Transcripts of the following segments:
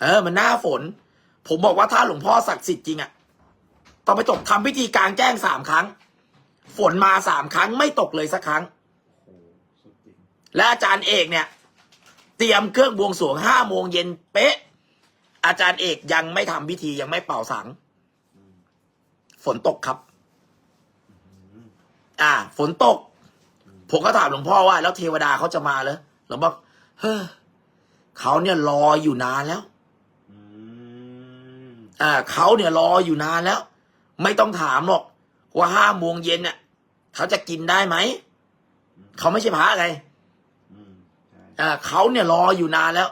เออ มันหน้าฝน ผมบอกว่าถ้าหลวงพ่อศักดิ์สิทธิ์จริงอะต้องไปตกทำพิธีกลางแจ้งสามครั้ง ฝนมาสามครั้งไม่ตกเลยสักครั้ง และอาจารย์เอกเนี่ย เตรียมเครื่องบวงสรวงห้าโมงเย็นเป๊ะ อาจารย์เอกยังไม่ทำพิธียังไม่เป่าสัง ฝนตกครับ อ่า ฝนตก ผมก็ถามหลวงพ่อว่า แล้วเทวดาเขาจะมาเหรอหลวงพ่อเฮ้อเขาเนี่ยรออยู่นานแล้ว อ่าเขาเนี่ยรออยู่นานแล้ว ไม่ต้องถามหรอกว่าห้าโมงเย็นเนี่ยเขาจะกินได้ไหมเขาไม่ใช่พระไงอืมใช่อ่าเขาเนี่ยรออยู่นานแล้ว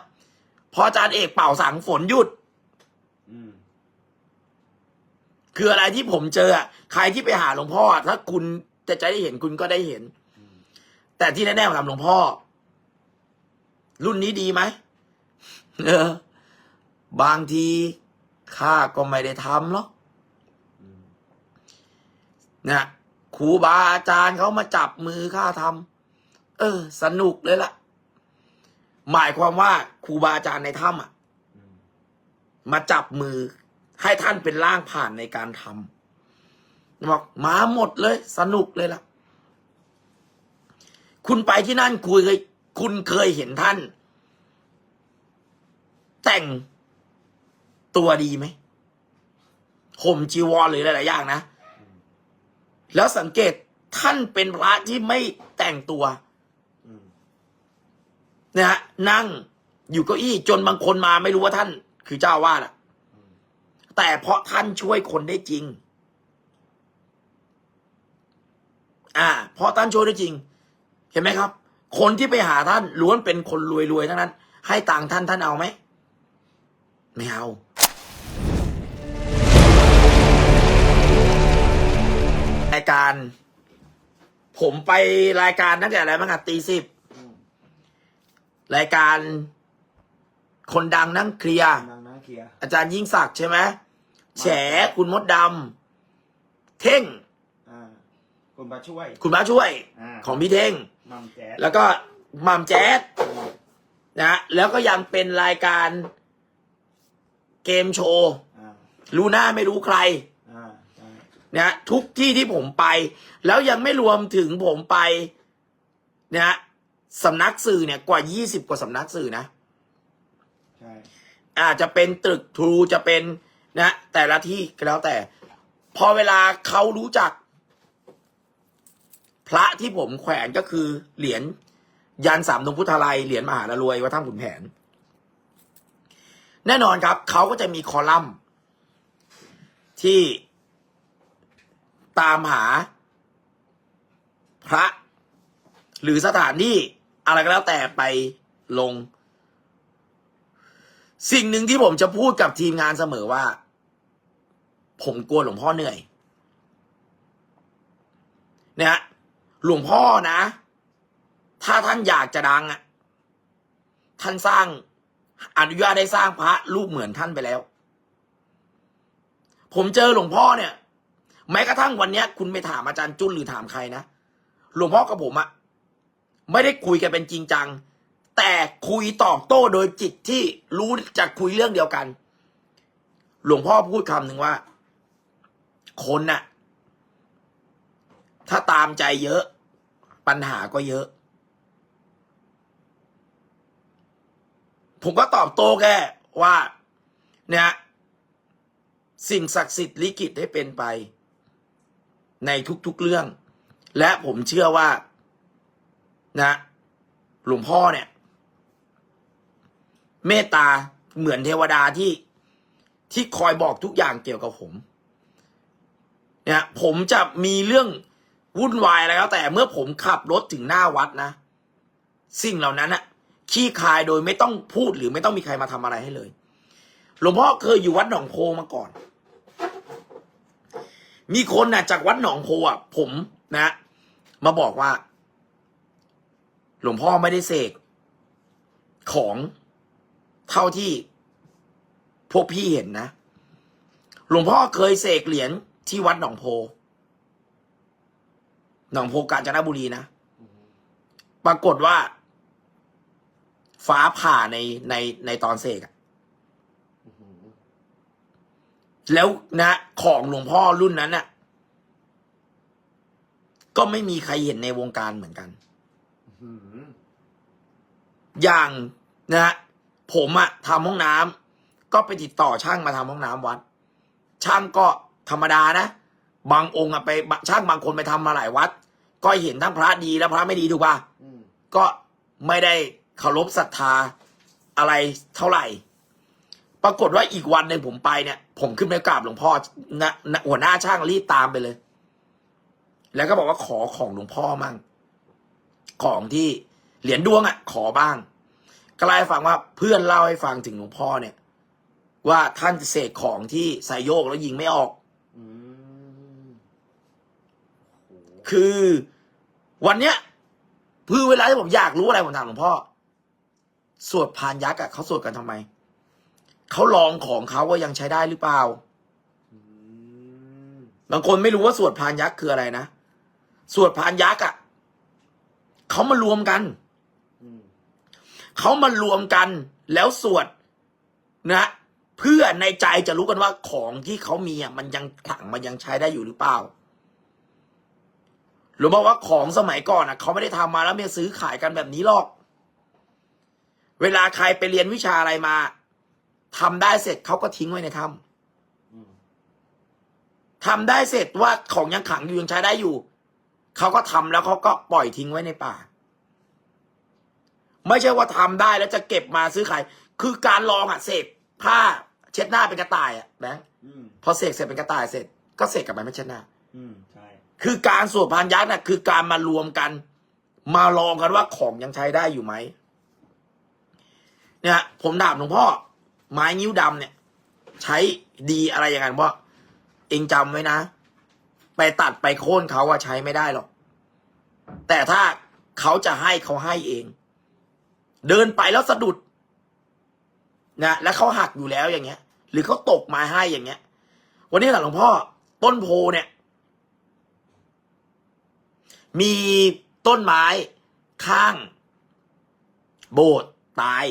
พออาจารย์เอกเป่าสังฝนหยุดอืมคืออะไรที่ผมเจออะใครที่ไปหาหลวงพ่อถ้าคุณจะจะได้เห็นคุณก็ได้เห็นอืมแต่ที่แน่ๆผมถามหลวงพ่อ รุ่นนี้ดีไหมเออบางที ข้าก็ไม่ได้ทำหรอกอืมนะครูบาอาจารย์เขามาจับมือข้าทำเออ สนุกเลยล่ะ หมายความว่าครูบาอาจารย์ในถ้ำอะอืมมาจับมือ ให้ท่านเป็นร่างผ่านในการทำบอกมาหมดเลย สนุกเลยล่ะ คุณไปที่นั่นคุยเคยคุณเคยเห็นท่าน แต่ง ตัวดีไหมห่มจีวรหรือหลายๆอย่างนะ แล้วสังเกตท่านเป็นพระที่ไม่แต่งตัวนะฮะนั่งอยู่เก้าอี้จนบางคนมาไม่รู้ว่าท่าน คือเจ้าวาดอะแต่เพราะท่านช่วยคนได้จริง อ่า เพราะท่านช่วยได้จริง เห็นไหมครับ คนที่ไปหาท่านล้วนเป็นคนรวยๆทั้งนั้น ให้ต่างท่านท่านเอาไหม ไม่เอาายการ ผมไปรายการตั้งแต่อะไรบ้างอะตีสิบอืมรายการ คนดังนั่งเคลียร์นั่งนั่งเคลียร์อาจารย์ยิ่งศักดิ์ใช่ไหมแฉคุณมดดำเท่ง อ่าคุณมาช่วย คุณพระช่วย อ่าของพี่เท่ง มัมแจ๊ดแล้วก็มัมแจ๊ดอืมนะ แล้วก็ยังเป็นรายการเกมโชว์ อ่ารู้หน้าไม่รู้ใครอ่าใช่ นะทุกที่ที่ผมไป แล้วยังไม่รวมถึงผมไปนะสำนักสื่อเนี่ยกว่า20กว่าสำนักสื่อนะใช่อาจจะเป็นตึกทรูจะเป็นนะแต่ละที่ก็แล้วแต่ พอเวลาเขารู้จัก พระที่ผมแขวนก็คือเหรียญยันสามดวงพุทธาลัยเหรียญมหาละรวยวัดถ้ำขุนแผน แน่นอนครับ เขาก็จะมีคอลัมน์ที่ ตามหา พระ หรือสถานที่อะไรก็แล้วแต่ไปลง สิ่งหนึ่งที่ผมจะพูดกับทีมงานเสมอว่า ผมกลัวหลวงพ่อเหนื่อย เนี่ยหลวงพ่อนะ ถ้าท่านอยากจะดังอะ ท่านสร้างอนุญาตได้สร้างพระรูปเหมือนท่านไปแล้ว ผมเจอหลวงพ่อเนี่ย แม้กระทั่งวันเนี้ย คุณไปถามอาจารย์จุนหรือถามใครนะหลวงพ่อกับผมอะไม่ได้คุยกันเป็นจริงจัง แต่คุยตอบโต้โดยจิตที่รู้จะคุยเรื่องเดียวกัน หลวงพ่อพูดคำหนึ่งว่า คนน่ะ ถ้าตามใจเยอะ ปัญหาก็เยอะ ผมก็ตอบโต้แค่ว่า เนี่ยสิ่งศักดิ์สิทธิ์ลิขิตให้เป็นไป ในทุกๆเรื่อง และผมเชื่อว่า นะ หลวงพ่อเนี่ย เมตตาเหมือนเทวดาที่ที่คอยบอกทุกอย่างเกี่ยวกับผม เนี่ยผมจะมีเรื่องวุ่นวายอะไรแล้ว แต่เมื่อผมขับรถถึงหน้าวัดนะ สิ่งเหล่านั้นอะขี้คายโดยไม่ต้องพูดหรือไม่ต้องมีใครมาทำอะไรให้เลย หลวงพ่อเคยอยู่วัดหนองโพมาก่อน มีคนน่ะจากวัดหนองโพอะ ผมนะ มาบอกว่า หลวงพ่อไม่ได้เสกของเท่าที่พวกพี่เห็นนะ หลวงพ่อเคยเสกเหรียญที่วัดหนองโพ หนองโพกาญจนบุรีนะ ปรากฏว่า ฟ้าผ่าในในในตอนเสกอะ แล้วนะของหลวงพ่อรุ่นนั้นน่ะ ก็ไม่มีใครเห็นในวงการเหมือนกันอืมอย่างนะฮะผมอะทำห้องน้ำก็ไปติดต่อช่างมาทำห้องน้ำวัด ช่างก็ธรรมดานะ บางองค์อะไปช่างบางคนไปทำมาหลายวัด ก็เห็นทั้งพระดีและพระไม่ดีถูกป่ะอืมก็ไม่ได้เคารพศรัทธาอะไรเท่าไหร่ ปรากฏว่าอีกวันหนึ่งผมไปเนี่ย ผมขึ้นไปกราบหลวงพ่อนะนะหัวหน้าช่างรีบตามไปเลย แล้วก็บอกว่าขอของหลวงพ่อมั่ง ของที่เหรียญดวงอะ่ะ ขอบ้างก็เล่าให้ฟังว่าเพื่อนเล่าให้ฟังถึงหลวงพ่อเนี่ย ว่าท่านเสกของที่ใส่โยกแล้วยิงไม่ออกอคือวันเนี้ยคือเวลาที่ผมอยากรู้อะไรผมถามหลวงพ่อ สวดพานยักษ์อะเขาสวดกันทำไม เขาลองของเขาว่ายังใช้ได้หรือเปล่าอืมบางคนไม่รู้ว่าสวดพานยักษ์คืออะไรนะสวดพานยักษ์อะเขามารวมกันอืมเขามารวมกันแล้วสวดนะ เพื่อในใจจะรู้กันว่าของที่เขามีอะมันยังขลังมันยังใช้ได้อยู่หรือเปล่าหรือบอกว่าของสมัยก่อนอะเขาไม่ได้ทำมาแล้วมาซื้อขายกันแบบนี้หรอก เวลาใครไปเรียนวิชาอะไรมา ทำได้เสร็จเขาก็ทิ้งไว้ในถ้อืมำทำได้เสร็จว่าของยังขังอยู่ยังใช้ได้อยู่เขาก็ทำแล้วเขาก็ปล่อยทิ้งไว้ในป่า ไม่ใช่ว่าทำได้แล้วจะเก็บมาซื้อขายคือการลองอะเสกผ้าเช็ดหน้าเป็นกระต่ายอะแบงค์อืมพอเสกเสร็จเป็นกระต่ายเสร็จ ก็เสกกลับไปไม่เช็ดหน้าอืมใช่คือการสวดพานยักษ์น่ะ คือการมารวมกัน มาลองกันว่าของยังใช้ได้อยู่ไหมเนี่ยผมถามหลวงพ่อ ไม้นิ้วดำเนี่ย ใช้ดีอะไรอย่างนั้นว่าเองจำไว้นะ ไปตัดไปโค่นเขาว่าใช้ไม่ได้หรอก แต่ถ้าเขาจะให้เขาให้เอง เดินไปแล้วสะดุดนะแล้วเขาหักอยู่แล้วอย่างเงี้ย หรือเขาตกมาให้อย่างเงี้ย วันนี้หลวงพ่อ ต้นโพเนี่ย มีต้นไม้ข้าง โบสถ์ตาย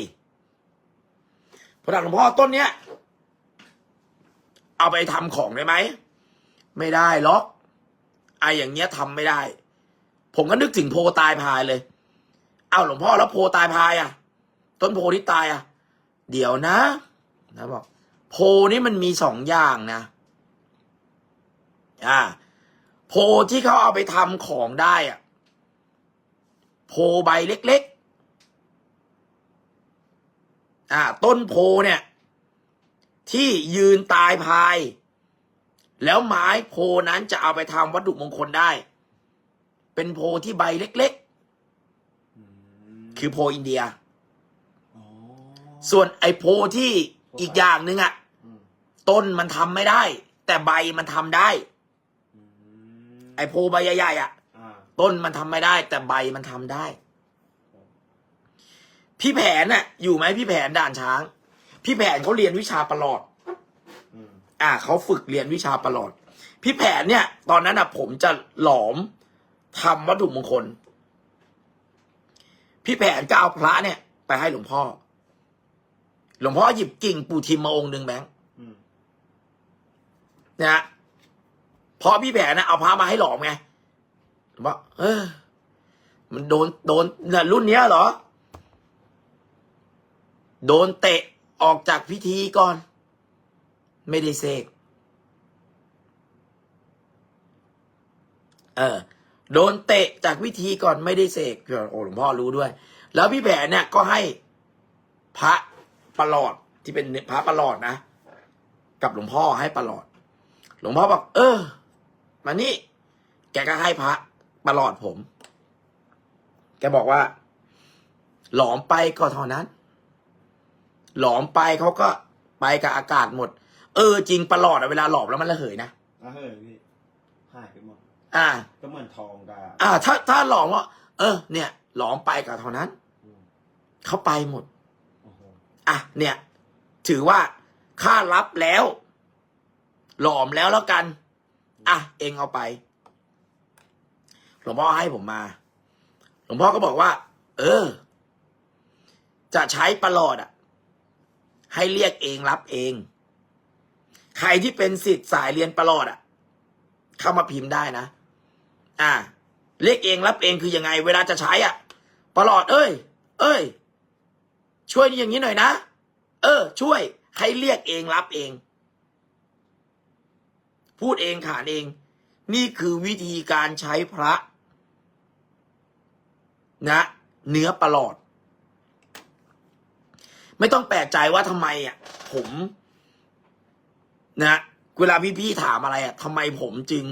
พระหลวงพ่อต้นเนี้ยเอาไปทำของได้ไหม ไม่ได้หรอกไอ้อย่างเงี้ยทำไม่ได้ ผมก็นึกถึงโพตายพายเลย เอาหลวงพ่อแล้วโพตายพายอะ ต้นโพที่ตายอะ เดี๋ยวนะนะบอกโพนี่มันมีสองอย่างนะ อ่า โพที่เขาเอาไปทำของได้อะโพใบเล็ก อ่าต้นโพเนี่ย ที่ยืนตายพาย แล้วไม้โพนั้นจะเอาไปทำวัตถุมงคลได้ เป็นโพที่ใบเล็กอืมๆคือโพอินเดียอ๋อส่วนไอ้โพที่อีกอย่างหนึ่งอะอืมต้นมันทำไม่ได้ แต่ใบมันทำได้อืมไอ้โพใบใหญ่ๆอะอ่าต้นมันทำไม่ได้ แต่ใบมันทำได้ พี่แผนน่ะ อยู่ไหมพี่แผนด่านช้าง พี่แผนเขาเรียนวิชาประหลอดอ่าเขาฝึกเรียนวิชาประหลอด พี่แผนเนี่ย ตอนนั้นอะ ผมจะหลอมทำวัตถุมงคล พี่แผนก็เอาพระเนี่ย ไปให้หลวงพ่อ หลวงพ่อหยิบกิ่งปูทิมมาองค์หนึ่งแบงค์นะฮะพอพี่แผนนะเอาพระมาให้หลอมไงผมว่าเออ มันโดนโดนน่ะรุ่นเนี้ยเหรอ โดนเตะออกจากพิธีก่อน ไม่ได้เสกเออโดนเตะจากพิธีก่อนไม่ได้เสกโอ้หลวงพ่อรู้ด้วย แล้วพี่แผนเนี่ยก็ให้พระประหลอดที่เป็นพระประหลอดนะ กับหลวงพ่อให้ประหลอด หลวงพ่อบอก เออ มานี่ แกก็ให้พระประหลอดผม แกบอกว่า หลอมไปก็เท่านั้น หลอมไปเขาก็ไปกับอากาศหมด เออจริงประหลอดอะเวลาหลอมแล้วมันระเหยนะอะเฮ้ยพี่หายไปหมด อ่า ก็เหมือนทองดาอ่า ถ้าถ้าหลอมว่าเออ เนี่ย หลอมไปก็เท่านั้นอืมเขาไปหมดโอ้โหอะเนี่ย ถือว่าค่ารับแล้ว หลอมแล้วแล้วกัน อะ เองเอาไป หลวงพ่อให้ผมมา หลวงพ่อก็บอกว่า เออ จะใช้ประหลอดอะ ให้เรียกเองรับเอง ใครที่เป็นสิทธิ์สายเรียนประหลอดอะเข้ามาพิมพ์ได้นะ อ่า เรียกเองรับเองคือยังไง เวลาจะใช้อะประหลอด เอ้ย เอ้ย ช่วยอย่างนี้หน่อยนะ เออ ช่วย ให้เรียกเองรับเอง พูดเองขานเอง นี่คือวิธีการใช้พระ นะ เนื้อประหลอด ไม่ต้องแปลกใจว่าทำไมอะผมนะเวลาพี่ๆถามอะไรอะทำไมผมจึง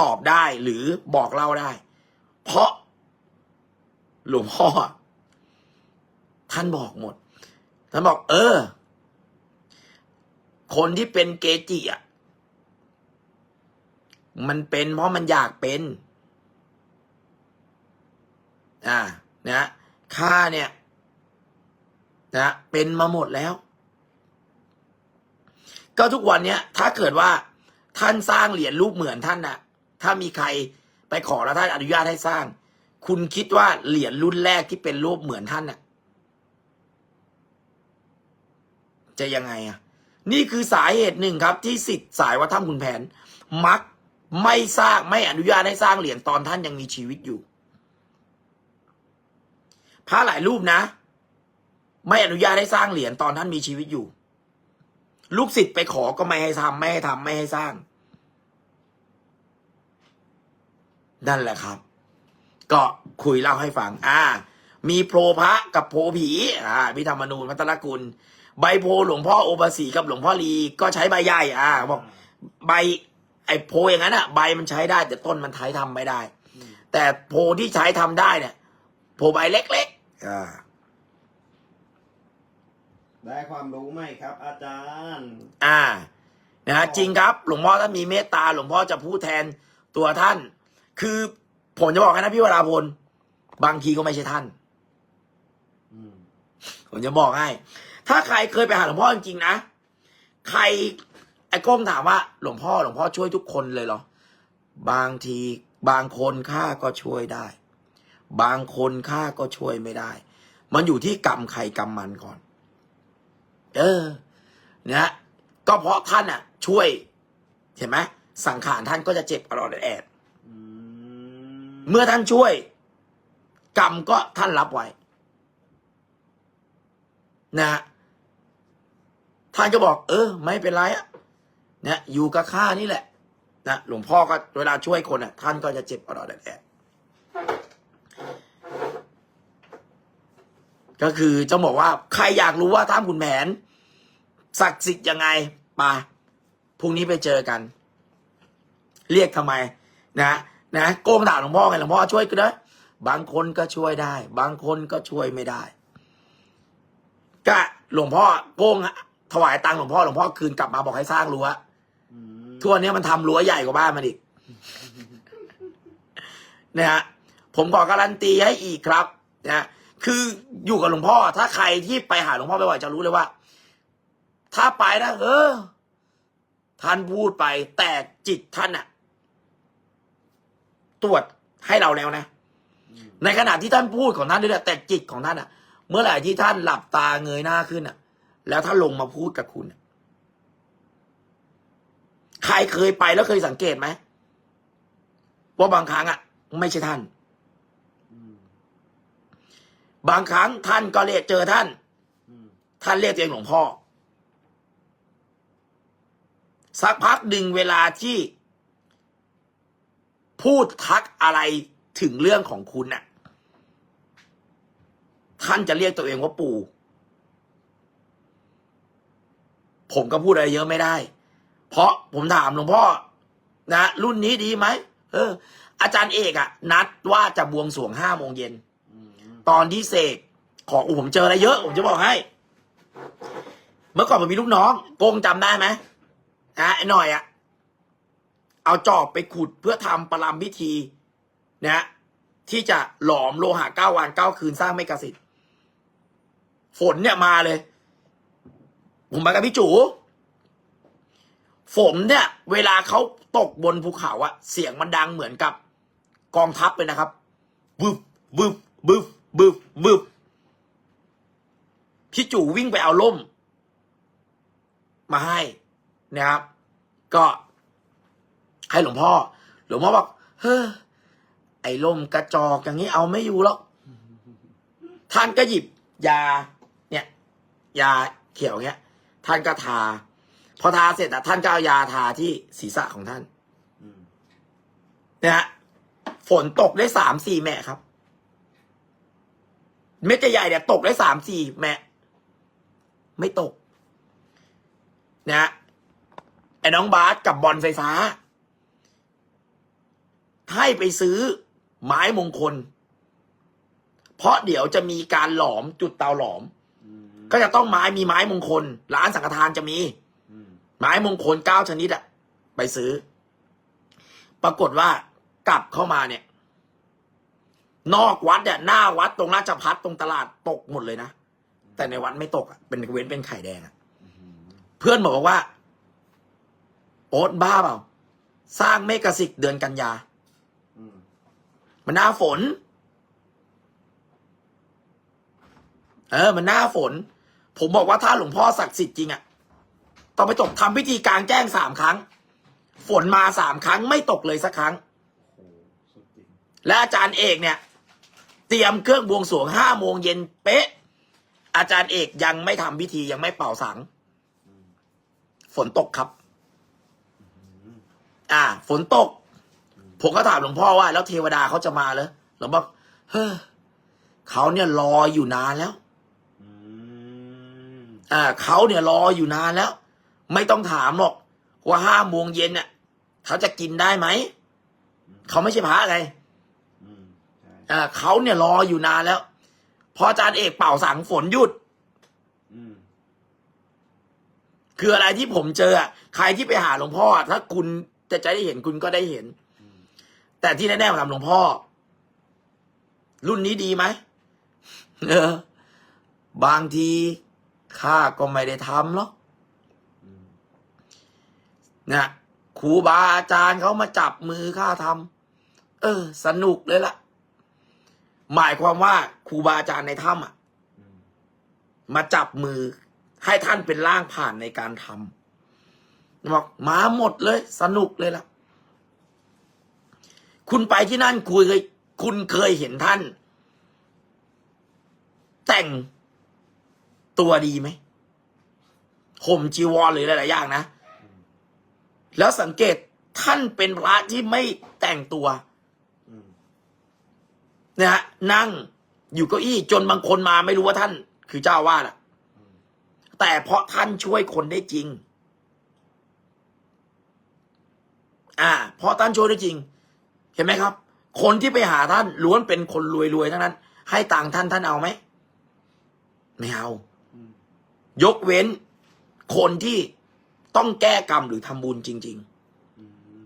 ตอบได้หรือบอกเล่าได้ เพราะ หลวงพ่อ ท่านบอกหมด ท่านบอก เออ คนที่เป็นเกจิอะมันเป็นเพราะมันอยากเป็น อ่านะข้าเนี่ย นะเป็นมาหมดแล้ว ก็ทุกวันเนี้ย ถ้าเกิดว่าท่านสร้างเหรียญรูปเหมือนท่านน่ะ ถ้ามีใครไปขอแล้วท่านอนุญาตให้สร้าง คุณคิดว่าเหรียญรุ่นแรกที่เป็นรูปเหมือนท่านน่ะ จะยังไงอะ นี่คือสาเหตุหนึ่งครับ ที่สิทธิ์สายวัดถ้ำคุณแผน มักไม่สร้างไม่อนุญาตให้สร้างเหรียญตอนท่านยังมีชีวิตอยู่พระหลายรูปนะ ไม่อนุญาตให้สร้างเหรียญตอนท่านมีชีวิตอยู่ ลูกศิษย์ไปขอก็ไม่ให้ทำไม่ให้ทำไม่ให้สร้าง นั่นแหละครับ ก็คุยเล่าให้ฟัง อ่า มีโพพระกับโพผี อ่าพิธรรมนูญพัตรกุล ใบโพหลวงพ่อโอภาสีกับหลวงพ่อลีก็ใช้ใบใหญ่ อ่าบอกใบไอ้โพอย่างนั้นอะใบมันใช้ได้ แต่ต้นมันใช้ทำไม่ได้อืมแต่โพที่ใช้ทำได้เนี่ยโพใบเล็กๆอ่า ได้ความรู้ไหมครับ อาจารย์ อ่า นะฮะจริงครับ หลวงพ่อถ้ามีเมตตา หลวงพ่อจะพูดแทนตัวท่าน คือผมจะบอกให้นะพี่วราพล บางทีก็ไม่ใช่ท่าน อืมผมจะบอกให้ ถ้าใครเคยไปหาหลวงพ่อจริงๆนะ ใครไอ้ก้มถามว่า หลวงพ่อหลวงพ่อช่วยทุกคนเลยเหรอ บางทีบางคนข้าก็ช่วยได้ บางคนข้าก็ช่วยไม่ได้ มันอยู่ที่กรรมใครกรรมมันก่อน เออนะก็เพราะท่านอะ ช่วย เห็นไหมสังขารท่านก็จะเจ็บอรอดแอดอืมเมื่อท่านช่วย กรรมก็ท่านรับไว้ นะฮะท่านก็บอก เออ ไม่เป็นไรอะเนี่ยอยู่กับข้านี่แหละนะหลวงพ่อก็เวลาช่วยคนอะ ท่านก็จะเจ็บอรอดแอด ก็คือจะบอกว่าใครอยากรู้ว่าถ้ำขุนแผนศักดิ์สิทธิ์ยังไงไปาพรุ่งนี้ไปเจอกัน เรียกทำไม นะนะโก้มด่าหลวงพ่อไงหลวงพ่อช่วยก็ได้บางคนก็ช่วยได้ บางคนก็ช่วยไม่ได้ ก็หลวงพ่อโก้งถวายตังหลวงพ่อหลวงพ่อคืนกลับมาบอกให้สร้างรั้วทั่วเนี้ยมันทำรั้วใหญ่กว่าบ้านมันอีกนะฮะผมขอการันตีให้อีกครับ นะ คืออยู่กับหลวงพ่อ ถ้าใครที่ไปหาหลวงพ่อบ่อยๆจะรู้เลยว่า ถ้าไปนะเออ ท่านพูดไป แต่จิตท่านอะตรวจให้เราแล้วนะ ในขณะที่ท่านพูดของท่านด้วยแต่จิตของท่านอะเมื่อไหร่ที่ท่านหลับตาเงยหน้าขึ้นอะแล้วท่านลงมาพูดกับคุณ ใครเคยไปแล้วเคยสังเกตไหมว่าบางครั้งอะไม่ใช่ท่าน บางครั้งท่านก็เรียกเจอท่าน ท่านเรียกตัวเองหลวงพ่อ สักพักหนึ่งเวลาที่ พูดทักอะไรถึงเรื่องของคุณน่ะ ท่านจะเรียกตัวเองว่าปู่ ผมก็พูดอะไรเยอะไม่ได้ เพราะผมถามหลวงพ่อ นะรุ่นนี้ดีไหมเออ อาจารย์เอกอะนัดว่าจะบวงสรวงห้าโมงเย็น ตอนที่เสกของอูผมเจออะไรเยอะ ผมจะบอกให้ เมื่อก่อนผมมีลูกน้องโกงจำได้ไหมนะไอ้หน่อยอะเอาจอบไปขุดเพื่อทำประลำพิธีนะที่จะหลอมโลหะเก้าวันเก้าคืนสร้างไม่กสิทธิ์ฝนเนี่ยมาเลย ผมไปกับพี่จูฝนเนี่ย เวลาเขาตกบนภูเขาอะเสียงมันดังเหมือนกับ กองทัพเลยนะครับวึบวึบวึบ วึบวึบพี่จู่วิ่งไปเอาล่ม มาให้นะครับ ก็ให้หลวงพ่อ หลวงพ่อบอกเฮ้อไอ้ลมกระจอกอย่างนี้เอาไม่อยู่หรอกท่านก็หยิบยา เนี่ย ยาเขียวเนี้ย ท่านก็ทา พอทาเสร็จอะท่านก็เอายาทาที่ศีรษะของท่านอืมนะฮะฝนตกได้สามสี่แม่ครับ เม็ดใหญ่ๆเนี่ยตกได้สามสี่แม่ไม่ตกนะฮะไอ้น้องบาสกับบอลไฟฟ้า ให้ไปซื้อไม้มงคล เพราะเดี๋ยวจะมีการหลอมจุดเตาหลอมอืมก็จะต้องไม้มีไม้มงคล ร้านสังฆทานจะมีอืมไม้มงคลเก้าชนิดอะไปซื้อ ปรากฏว่ากลับเข้ามาเนี่ย นอกวัดเนี่ยหน้าวัดตรงราชพัฒตรงตลาดตกหมดเลยนะ แต่ในวัดไม่ตกอะเป็นเว้นเป็นไข่แดงอะอืมเพื่อนบอกว่า โอ๊ตบ้าเปล่า สร้างเมกะสิกเดือนกันยาอืมมันหน้าฝน เออ มันหน้าฝน ผมบอกว่าถ้าหลวงพ่อศักดิ์สิทธิ์จริงอะต้องไปตกทำพิธีกลางแจ้งสามครั้ง ฝนมาสามครั้งไม่ตกเลยสักครั้งโอ้โหสุดจริงและอาจารย์เอกเนี่ย เตรียมเครื่องบวงสรวงห้าโมงเย็นเป๊ะ อาจารย์เอกยังไม่ทำพิธียังไม่เป่าสัง ฝนตกครับ อ่า ฝนตก ผมก็ถามหลวงพ่อว่า แล้วเทวดาเขาจะมาเลยหลวงพ่อเฮ้อเขาเนี่ยรออยู่นานแล้วอ่าเขาเนี่ยรออยู่นานแล้ว ไม่ต้องถามหรอกว่าห้าโมงเย็นเนี่ยเขาจะกินได้ไหม เขาไม่ใช่พระอะไร เขาเนี่ยรออยู่นานแล้ว พออาจารย์เอกเป่าสังฝนหยุดอืมคืออะไรที่ผมเจออะใครที่ไปหาหลวงพ่ออะถ้าคุณจะจะได้เห็นคุณก็ได้เห็นอืมแต่ที่แน่ๆผมถามหลวงพ่อ รุ่นนี้ดีไหมเออบางทีข้าก็ไม่ได้ทำหรอกอืมนะครูบาอาจารย์เขามาจับมือข้าทำเออ สนุกเลยล่ะ หมายความว่าครูบาอาจารย์ในถ้ำอะอืมมาจับมือให้ท่านเป็นร่างผ่านในการทำบอกมาหมดเลย สนุกเลยล่ะ คุณไปที่นั่นคุยเคยคุณเคยเห็นท่าน แต่งตัวดีไหมห่มจีวรหรือหลายๆอย่างนะอืมแล้วสังเกตท่านเป็นพระที่ไม่แต่งตัวอืม นะฮะนั่งอยู่เก้าอี้จนบางคนมาไม่รู้ว่าท่าน คือเจ้าอาวาดอะอืมแต่เพราะท่านช่วยคนได้จริง อ่า เพราะท่านช่วยได้จริง เห็นไหมครับ คนที่ไปหาท่านล้วนเป็นคนรวยๆทั้งนั้น ให้ตังค์ท่านท่านเอาไหมไม่เอาอืมยกเว้น คนที่ต้องแก้กรรมหรือทำบุญจริงอืม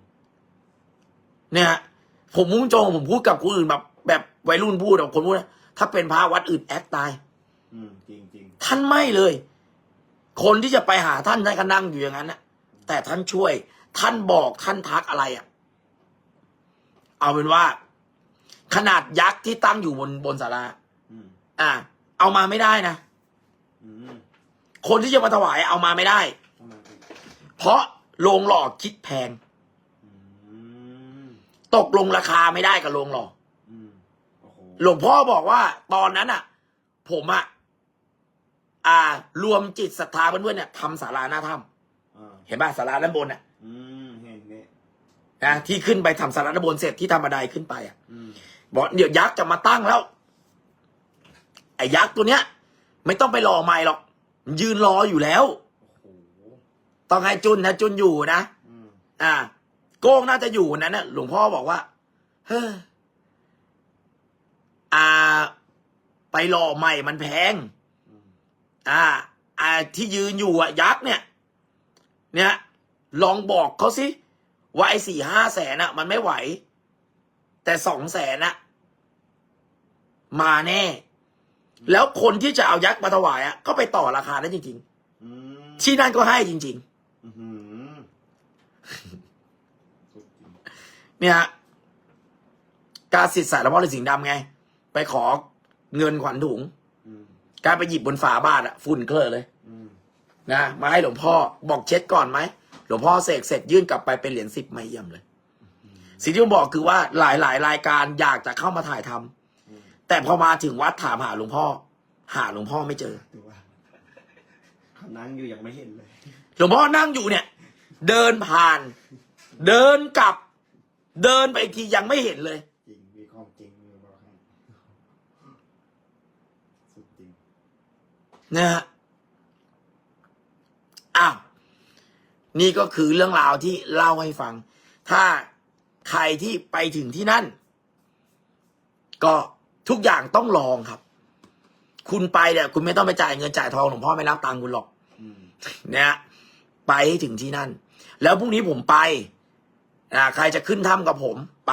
ๆเนี่ยฮะผมมุ่งจงผมพูดกับคนอื่นแบบแบบ วัยรุ่นพูดกับคนพูดนะถ้าเป็นพระวัดอื่นแอคตายอืมจริงจริงท่านไม่เลย คนที่จะไปหาท่านท่านก็นั่งอยู่อย่างนั้นนะแต่ท่านช่วย ท่านบอกท่านทักอะไรอะ่ะ เอาเป็นว่า ขนาดยักษ์ที่ตั้งอยู่บนบนศาลาอืมอ่า เอามาไม่ได้นะอืมคนที่จะมาถวายเอามาไม่ได้ทำไมถึงเพราะโรงหล่อคิดแพงอืมตกลงราคาไม่ได้กับโรงหล่ออืมโอ้โหหลวงพ่อบอกว่าตอนนั้นอะ ผมอะอ่า รวมจิตศรัทธาเพื่อนๆเนี่ยทำศาลาหน้าถ้อ่าำเห็นป่ะศาลาด้านบนอะอืมเห็นเนี่ยนะที่ขึ้นไปทำศาลาด้านบนเสร็จที่ทำบันไดขึ้นไปอะอืมบอกเดี๋ยวยักษ์จะมาตั้งแล้ว ไอ้ยักษ์ตัวเนี้ย ไม่ต้องไปรอใหม่หรอกมันยืนรออยู่แล้วโอ้โหต้องให้จุนนะจุนอยู่นะอืมอ่า โก้งน่าจะอยู่นั้นนะหลวงพ่อบอกว่าเฮ้อ อ่า ไปรอใหม่มันแพงอืมอ่า อ่าที่ยืนอยู่อะยักษ์เนี่ย เนี่ย ลองบอกเขาสิ ว่าไอ้สี่ห้าแสนอะ มันไม่ไหว แต่สองแสนอะ มาแน่ แล้วคนที่จะเอายักษ์มาถวายอะก็ไปต่อราคาได้จริงอืมๆที่นั่นก็ให้จริงอื้อหือสุดจริงๆเนี่ยฮะการสิทธิ์สายละพ่อฤาษีสิงห์ดำไง ไปขอเงินขวัญถุงอืมการไปหยิบบนฝาบาทอะฝุ่นเคลอะเลยอืมนะมาให้หลวงพ่อบอกเช็ดก่อนไหมหลวงพ่อเสกเสร็จยื่นกลับไปเป็นเหรียญสิบไม่เยี่ยมเลย สิ่งที่ผมบอกคือว่าหลายหลายๆรายการอยากจะเข้ามาถ่ายทำอืมแต่พอมาถึงวัดถามหาหลวงพ่อ หาหลวงพ่อไม่เจอถือว่าเขานั่งอยู่ยังไม่เห็นเลย หลวงพ่อนั่งอยู่เนี่ย เดินผ่าน เดินกลับ เดินไปอีกทียังไม่เห็นเลย จริง มีความจริงมีบอกให้สุดจริง นะฮะอ้าวนี่ก็คือเรื่องราวที่เล่าให้ฟัง ถ้าใครที่ไปถึงที่นั่น ก็ทุกอย่างต้องลองครับ คุณไปเนี่ยคุณไม่ต้องไปจ่ายเงินจ่ายทองหลวงพ่อไม่รับตังค์คุณหรอกอืมนะฮะไปให้ถึงที่นั่น แล้วพรุ่งนี้ผมไปอ่าใครจะขึ้นถ้ำกับผมไป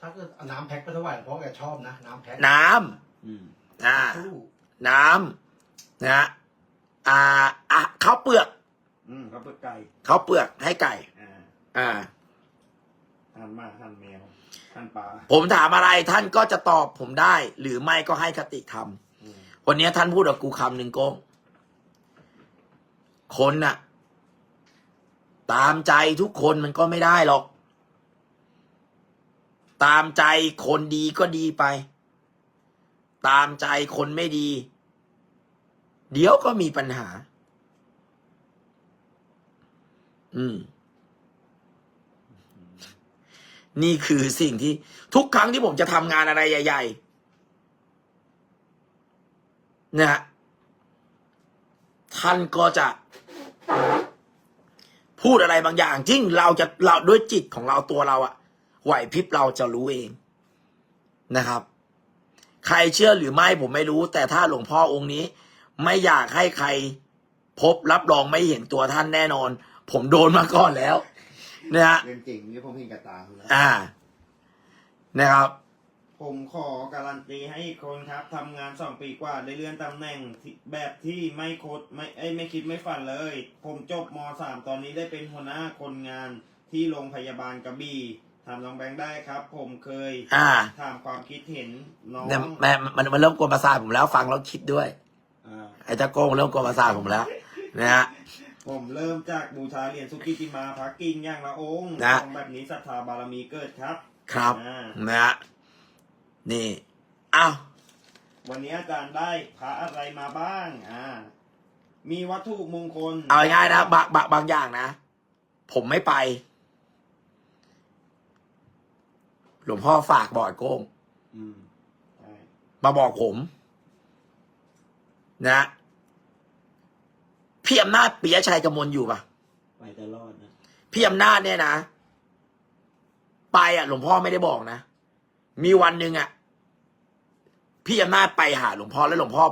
ถ้าเกิดเอาน้ำแพ็คไปถวายหลวงพ่อแกชอบนะ น้ำแพ็คน้ำอืม อ่าตู้ น้ำ นะฮะอ่าอะข้าวเปลือกอืมเขาเปิดไก่ข้าวเปลือกให้ไก่ อ่าอ่า หั่นหมาหั่นแมวหั่นปลาผมถามอะไรท่านก็จะตอบผมได้ หรือไม่ก็ให้คติธรรมอืมวันนี้ท่านพูดกับกูคำหนึ่งโก้งคนน่ะ ตามใจทุกคนมันก็ไม่ได้หรอก ตามใจคนดีก็ดีไป ตามใจคนไม่ดี เดี๋ยวก็มีปัญหา อืม นี่คือสิ่งที่ทุกครั้งที่ผมจะทำงานอะไรใหญ่ๆนะฮะท่านก็จะ พูดอะไรบางอย่างจริงเราจะเราด้วยจิตของเราตัวเราอะไหวพริบเราจะรู้เองนะครับ ใครเชื่อหรือไม่ผมไม่รู้ แต่ถ้าหลวงพ่อองค์นี้ ไม่อยากให้ใคร พบรับรองไม่เห็นตัวท่านแน่นอน ผมโดนมาก่อนแล้วนะฮะเรื่องจริงนี่ผมเห็นกับตาคุณแล้วอ่า นะครับ ผมขอการันตีให้อีกคนครับทำงานสองปีกว่าได้เลื่อนตำแหน่งที่แบบที่ไม่โคดไม่เอ้ยไม่คิดไม่ฝันเลย ผมจบมสามตอนนี้ได้เป็นหัวหน้าคนงานที่โรงพยาบาลกระบี่ถามน้องแบงค์ได้ครับ ผมเคยอ่าถามความคิดเห็นน้อง เนี่ยแม่มันมันเริ่มกวนประสาทผมแล้วฟังแล้วคิดด้วยอ่า ไอ้เจ้าโก้งเริ่มกวนประสาทผมแล้วนะฮะ ผมเริ่มจากบูชาเหรียญสุกิติมาพักกิ่งอย่างละองค์นะ ของแบบนี้ศรัทธาบารมีเกิดครับ ครับอ่า นะฮะนี่อ้าววันนี้อาจารย์ได้พระอะไรมาบ้าง อ่า มีวัตถุมงคลเอาง่ายๆนะบางบางบางอย่างนะ ผมไม่ไป หลวงพ่อฝากบอกไอ้โก้งอืมใช่มาบอกผม นะ พี่อำนาจปิยชัยกมลอยู่ปะไปตลอดนะพี่อำนาจเนี่ยนะไปอะ หลวงพ่อไม่ได้บอกนะ มีวันหนึ่งอะ พี่อำนาจไปหาหลวงพ่อแล้วหลวงพ่อ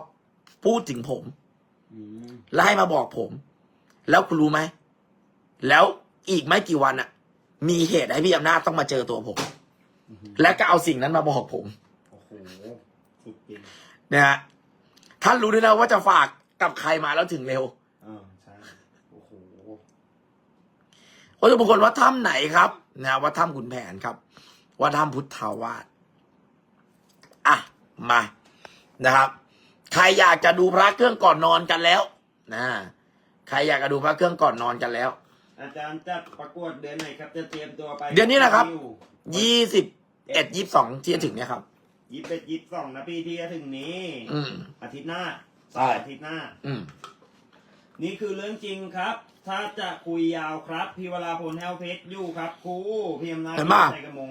พูดถึงผมอืมแล้วให้มาบอกผม แล้วคุณรู้ไหม แล้วอีกไม่กี่วันอะ มีเหตุให้พี่อำนาจต้องมาเจอตัวผม และก็เอาสิ่งนั้นมาบอกผม โอ้โห สุดจริงนะฮะ ท่านรู้ด้วยนะว่าจะฝากกับใครมาแล้วถึงเร็วอ่าใช่โอ้โหวัตถุมงคลวัดถ้ำไหนครับนะวัดถ้ำขุนแผนครับวัดถ้ำพุทธาวาสอะมานะครับ ใครอยากจะดูพระเครื่องก่อนนอนกันแล้วนะใครอยากจะดูพระเครื่องก่อนนอนกันแล้ว อาจารย์จัดประกวดเดือนไหนครับ จะเตรียมตัวไปเดือนนี้นะครับ ยี่สิบเอ็ดยี่สิบสองที่จะถึงเนี่ยครับ ยี่สิบเอ็ดยี่สิบสองนะพี่ที่จะถึงนี้ อืม อาทิตย์หน้าใช่ อาทิตย์หน้า อืม นี่คือเรื่องจริงครับ ถ้าจะคุยยาวครับ พี่วราพลแฮวเพชรอยู่ครับครูพี่อำนาจเห็นปะใจกระมง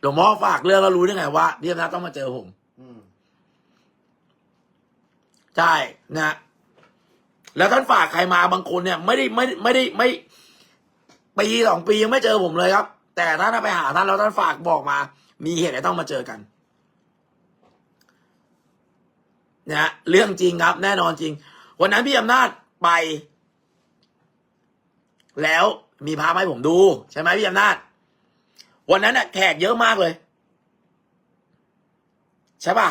หลวงพ่อฝากเรื่องแล้วรู้ได้ไงว่าพี่อำนาจต้องมาเจอผม อืมใช่นะ แล้วท่านฝากใครมาบางคนเนี่ย ไม่ได้ไม่ไม่ได้ไม่ปีสองปียังไม่เจอผมเลยครับ แต่ถ้าท่านไปหาท่านแล้วท่านฝากบอกมา มีเหตุอะไรต้องมาเจอกันนะฮะเรื่องจริงครับ แน่นอนจริง วันนั้นพี่อำนาจไป แล้วมีพามาให้ผมดู ใช่ไหมพี่อำนาจ วันนั้นน่ะแขกเยอะมากเลย ใช่ป่ะ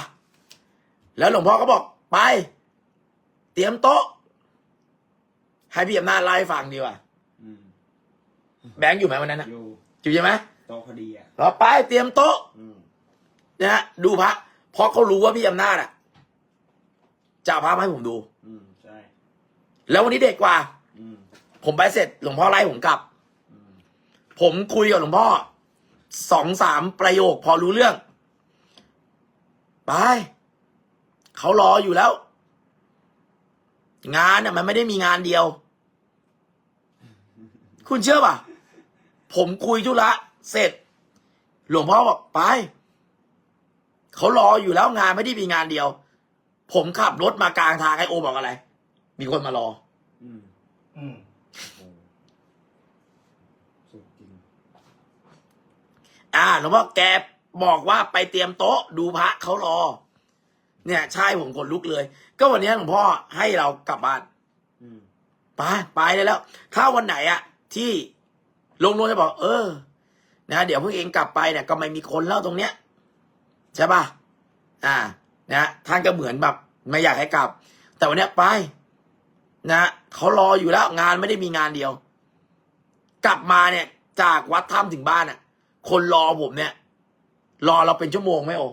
แล้วหลวงพ่อก็บอกไป เตรียมโต๊ะ ให้พี่อำนาจไล่าให้ฟังดีกว่าอืมแบงค์อยู่ไหมวันนั้นนะอยู่อยู่ใช่ไหมโตะพอดีอะ เราไปเตรียมโต๊ะอืมนะฮะดูพระเพราะเขารู้ว่าพี่อำนาจอะจะเอาพระมาให้ผมดูอืมใช่แล้ววันนี้เด็กกว่าอืมผมไปเสร็จหลวงพ่อไล่ผมกลับ ผมคุยกับหลวงพ่อสองสามประโยคพอรู้เรื่อง ไปเขารออยู่แล้ว งานน่ะมันไม่ได้มีงานเดียว คุณเชื่อป่ะ ผมคุยธุระเสร็จ หลวงพ่อบอกไปเขารออยู่แล้วงานไม่ได้มีงานเดียว ผมขับรถมากลางทางไอโอบอกอะไร มีคนมารอ อืมอืมโอ้สุดจริงอ่าหลวงพ่อแกบอกว่าไปเตรียมโต๊ะ ดูพระเขารอ เนี่ย ใช่ผมขนลุกเลย ก็วันนี้หลวงพ่อให้เรากลับบ้านอืมไปไปได้แล้ว ถ้าวันไหนอะที่ลงนวลจะบอก เออ นะเดี๋ยวพวกเองกลับไปเนี่ยก็ไม่มีคนเล่าตรงเนี้ยใช่ป่ะอ่านะท่านก็เหมือนแบบไม่อยากให้กลับ แต่วันเนี้ยไป นะเขารออยู่แล้วงานไม่ได้มีงานเดียว กลับมาเนี่ย จากวัดถ้ำถึงบ้านอะ คนรอผมเนี่ย รอเราเป็นชั่วโมงไหมโอ